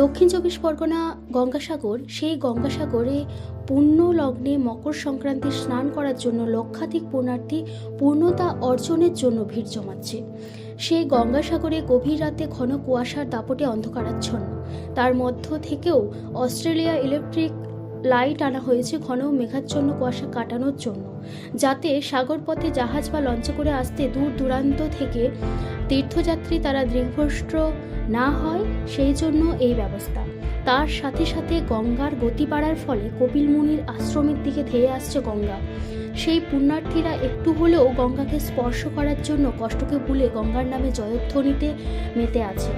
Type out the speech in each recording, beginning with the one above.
দক্ষিণ চব্বিশ পরগনা গঙ্গাসাগর, সেই গঙ্গাসাগরে পূর্ণ লগ্নে মকর সংক্রান্তি স্নান করার জন্য লক্ষাধিক পুণ্যার্থী পূর্ণতা অর্জনের জন্য ভিড় জমাচ্ছে। সেই গঙ্গাসাগরে গভীর রাতে ঘন কুয়াশার দাপটে অন্ধকারাচ্ছন্ন। তার মধ্য থেকেও অস্ট্রেলিয়া ইলেকট্রিক লাইট আনা হয়েছে ঘন মেঘাচ্ছন্ন কুয়াশা কাটানোর জন্য, যাতে সাগরপথে জাহাজ বা লঞ্চে করে আসতে দূর দূরান্ত থেকে তীর্থযাত্রী তারা দীর্ঘষ্ট না হয়, সেই জন্য এই ব্যবস্থা। তার সাথে সাথে গঙ্গার গতি বাড়ার ফলে কপিল মুনির আশ্রমের দিকে ধেয়ে আসছে গঙ্গা। সেই পুণ্যার্থীরা একটু হলেও গঙ্গাকে স্পর্শ করার জন্য কষ্টকে ভুলে গঙ্গার নামে জয়ধ্বনিতে মেতে আছে।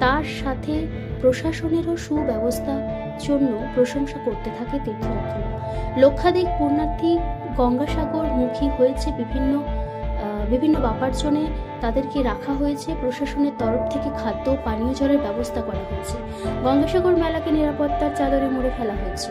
তার সাথে প্রশাসনেরও সুব্যবস্থার জন্য প্রশংসা করতে থাকে তীর্থযাত্রীরা লক্ষাধিক পুণ্যার্থী গঙ্গাসাগর মুখী হয়েছে বিভিন্ন বিভিন্ন বাপার্জনে। তাদেরকে রাখা হয়েছে। প্রশাসনের তরফ থেকে খাদ্য পানীয় জলের ব্যবস্থা করা হয়েছে। গঙ্গাসাগর মেলাকে নিরাপত্তার চাদরে মুড়ে ফেলা হয়েছে।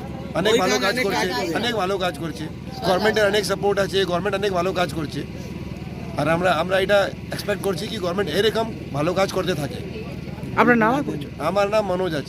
অনেক ভালো কাজ করছে অনেক ভালো কাজ করছে। গভর্নমেন্টের অনেক সাপোর্ট আছে গভর্নমেন্ট অনেক ভালো কাজ করছে। আর আমরা আমরা এটা এক্সপেক্ট করছি কি গভর্নমেন্ট এরকম ভালো কাজ করতে থাকে। আপনার নাম আমার নাম মনোজ আছে।